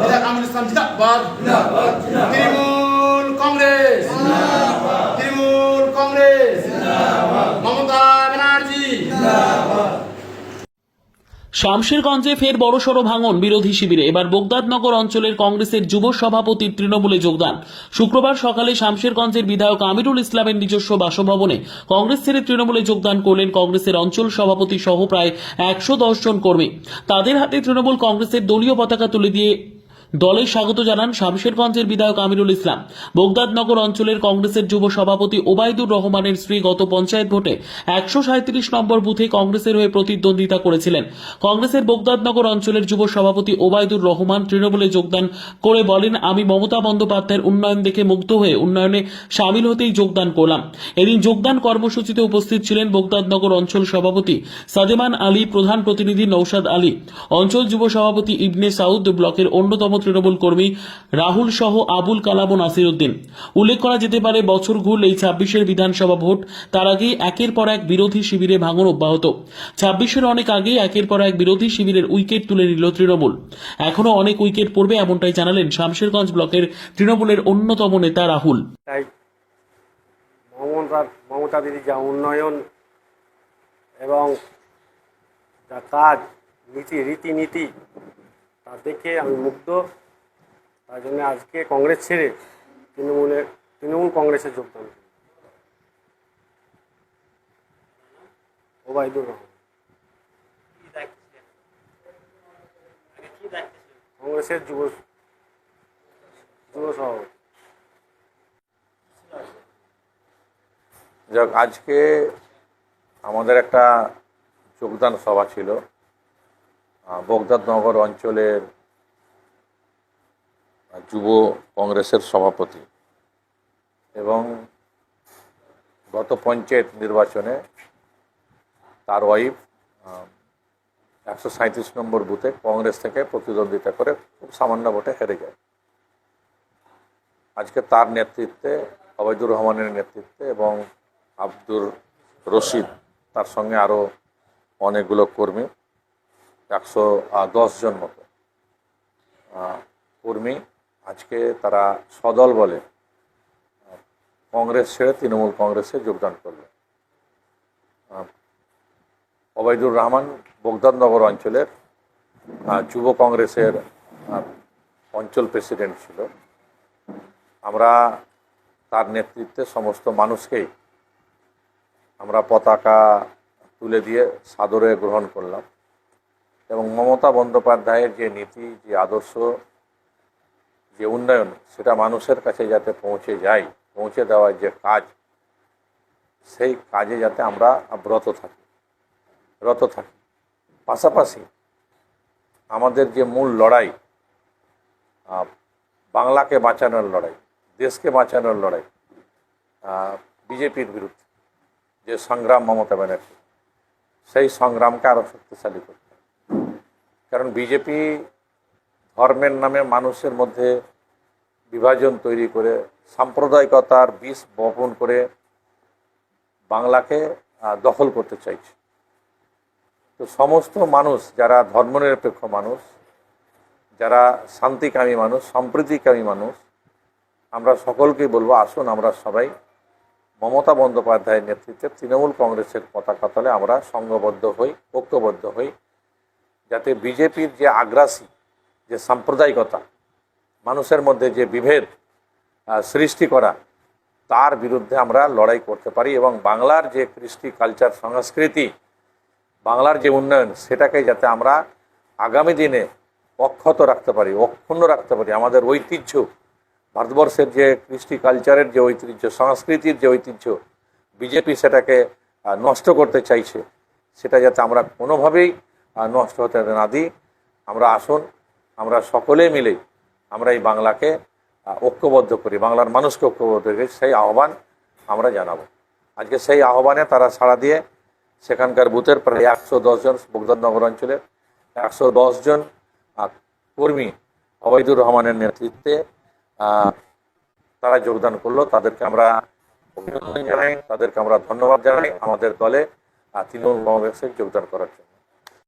নেতা কামরুল ইসলাম জিন্দাবাদ। তৃণমূল কংগ্রেস। তৃণমূল কংগ্রেস। মমতা ব্যানার্জি। শামশেরগঞ্জে ফের বড়সড় ভাঙন বিরোধী শিবিরে। এবার বোগদাদনগর অঞ্চলের কংগ্রেসের যুব সভাপতির তৃণমূলে যোগদান। শুক্রবার সকালে শামশেরগঞ্জের বিধায়ক আমিরুল ইসলামের নিজস্ব বাসভবনে কংগ্রেস ছেড়ে তৃণমূলে যোগদান করলেন কংগ্রেসের অঞ্চল সভাপতি সহ প্রায় একশো জন কর্মী। তাদের হাতে তৃণমূল কংগ্রেসের দলীয় পতাকা তুলে দিয়ে দলে স্বাগত জানান শামশেরগঞ্জের বিধায়ক আমিরুল ইসলাম। বোগদাদনগর অঞ্চলের কংগ্রেসের যুব সভাপতি ওবায়দুর রহমানের স্ত্রী গত পঞ্চায়েত ভোটে একশো সাঁত্রিশ নম্বর বুথে কংগ্রেসের হয়ে প্রতিদ্বন্দ্বিতা করেছিলেন। কংগ্রেসের বোগদাদনগর অঞ্চলের যুব সভাপতি ওবায়দুর রহমান তৃণমূলে যোগদান করে বলেন, আমি মমতা বন্দ্যোপাধ্যায়ের উন্নয়ন দেখে মুগ্ধ হয়ে উন্নয়নে সামিল হতেই যোগদান করলাম। এদিন যোগদান কর্মসূচিতে উপস্থিত ছিলেন বোগদাদনগর অঞ্চল সভাপতি সাদেমান আলী, প্রধান প্রতিনিধি নৌশাদ আলী। অঞ্চল যুব সভাপতি ইবনে সাউদ ব্লকের অন্যতম তৃণমূল কর্মী রাহুল সহ আবুল কালাম ও নাসির উদ্দিন উল্লেখ করা যেতে পারে, বছর ঘুর এই ছাব্বিশের বিধানসভা ভোট, তার আগেই একের পর এক বিরোধী শিবিরে ভাঙন অব্যাহত। ছাব্বিশের অনেক আগেই একের পর এক বিরোধী শিবিরের উইকেট তুলে নিল তৃণমূল। এখনও অনেক উইকেট পড়বে এমনটাই জানালেন শামশেরগঞ্জ ব্লকের তৃণমূলের অন্যতম নেতা রাহুল। মমতা দিদি যা উন্নয়ন এবং যা কাজ, নীতি রীতিনীতি তা দেখে আমি মুগ্ধ। তার জন্য আজকে কংগ্রেস ছেড়ে তৃণমূলের তৃণমূল কংগ্রেসে যোগদান ওবায়দুর রহমান কংগ্রেসের যুব যুব সভাপতি। যাক, আজকে আমাদের একটা যোগদান সভা ছিল। বগদাদনগর অঞ্চলের যুব কংগ্রেসের সভাপতি এবং গত পঞ্চায়েত নির্বাচনে তার ওয়াইফ একশো সাঁত্রিশ নম্বর বুথে কংগ্রেস থেকে প্রতিদ্বন্দ্বিতা করে খুব সামান্য ভোটে হেরে যায়। আজকে তার নেতৃত্বে অবৈদুর রহমানের নেতৃত্বে এবং আব্দুর রশিদ, তার সঙ্গে আরও অনেকগুলো কর্মী একশো দশ জন মতো। কর্মী আজকে তারা সদল বলে কংগ্রেস ছেড়ে তৃণমূল কংগ্রেসে যোগদান করল। অবৈদুর রহমান বগদাদনগর অঞ্চলের যুব কংগ্রেসের অঞ্চল প্রেসিডেন্ট ছিল। আমরা তার নেতৃত্বে সমস্ত মানুষকেই আমরা পতাকা তুলে দিয়ে সাদরে গ্রহণ করলাম। এবং মমতা বন্দ্যোপাধ্যায়ের যে নীতি, যে আদর্শ, যে উন্নয়ন, সেটা মানুষের কাছে যাতে পৌঁছে যায়, পৌঁছে দেওয়ার যে কাজ, সেই কাজে যাতে আমরা ব্রত থাকি রত থাকি পাশাপাশি আমাদের যে মূল লড়াই বাংলাকে বাঁচানোর লড়াই, দেশকে বাঁচানোর লড়াই বিজেপির বিরুদ্ধে যে সংগ্রাম মমতা ব্যানার্জি, সেই সংগ্রামকে আরও শক্তিশালী হবে। কারণ বিজেপি ধর্মের নামে মানুষের মধ্যে বিভাজন তৈরি করে, সাম্প্রদায়িকতার বিষ বপন করে বাংলাকে দখল করতে চাইছে। তো সমস্ত মানুষ যারা ধর্মনিরপেক্ষ মানুষ, যারা শান্তিকামী মানুষ, সম্প্রীতিকামী মানুষ, আমরা সকলকেই বলব, আসুন আমরা সবাই মমতা বন্দ্যোপাধ্যায়ের নেতৃত্বে তৃণমূল কংগ্রেসের পতাকা তলে আমরা সংঘবদ্ধ হই, ঐক্যবদ্ধ হই। যাতে বিজেপির যে আগ্রাসী, যে সাম্প্রদায়িকতা, মানুষের মধ্যে যে বিভেদ সৃষ্টি করা, তার বিরুদ্ধে আমরা লড়াই করতে পারি এবং বাংলার যে কৃষ্টি কালচার সংস্কৃতি, বাংলার যে উন্নয়ন, সেটাকে যাতে আমরা আগামী দিনে অক্ষত রাখতে পারি, অক্ষুণ্ণ রাখতে পারি। আমাদের ঐতিহ্য, ভারতবর্ষের যে কৃষ্টি কালচারের যে ঐতিহ্য, সংস্কৃতির যে ঐতিহ্য, বিজেপি সেটাকে নষ্ট করতে চাইছে, সেটা যাতে আমরা কোনোভাবেই নষ্ট হতে না। দিই আমরা আসুন, আমরা সকলে মিলে আমরা এই বাংলাকে ঐক্যবদ্ধ করি, বাংলার মানুষকে ঐক্যবদ্ধ করি, সেই আহ্বান আমরা জানাব। আজকে সেই আহ্বানে তারা সাড়া দিয়ে সেখানকার বুথের প্রায় একশো দশজন বগদাদনগর অঞ্চলের একশো দশজন কর্মী অবৈদুর রহমানের নেতৃত্বে তারা যোগদান করল। তাদেরকে আমরা অভিনন্দন জানাই, তাদেরকে আমরা ধন্যবাদ জানাই। আমাদের দলে তৃণমূল কংগ্রেসে যোগদান করার জন্য।